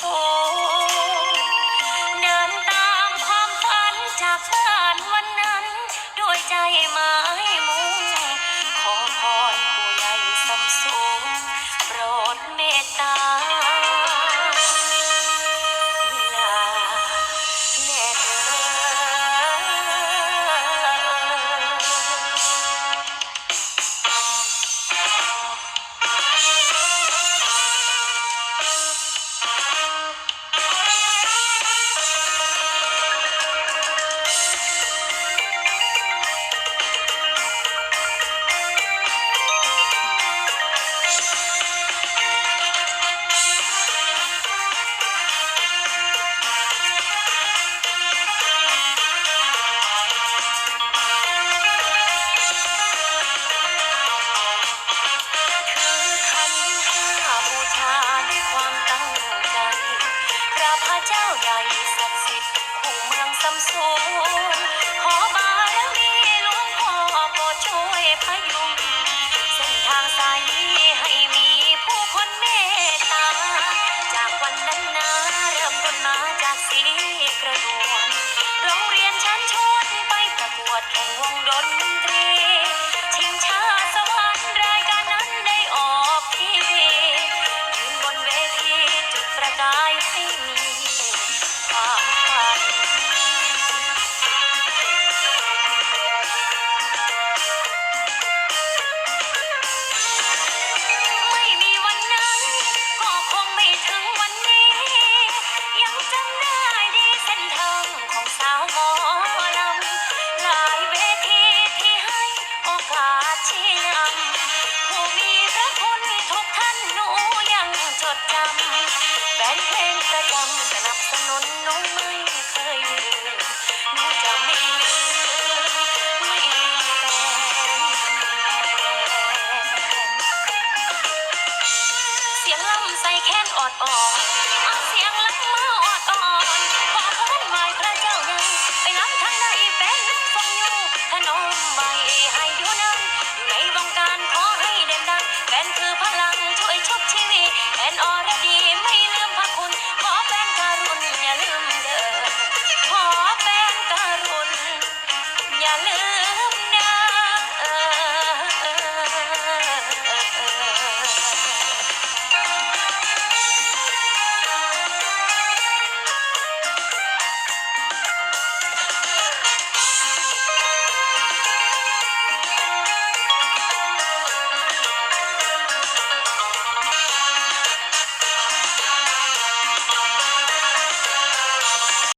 sou. พระเจ้าใหญ่ศักดิ์สิทธิ์คู่เมืองสำสูงำแฟนเพลงประจำสนับสนุนน้องไม่เคยลืมหนูจะไม่ลืมไม่ลืนเสียงล่ำใส่แค้นออดออด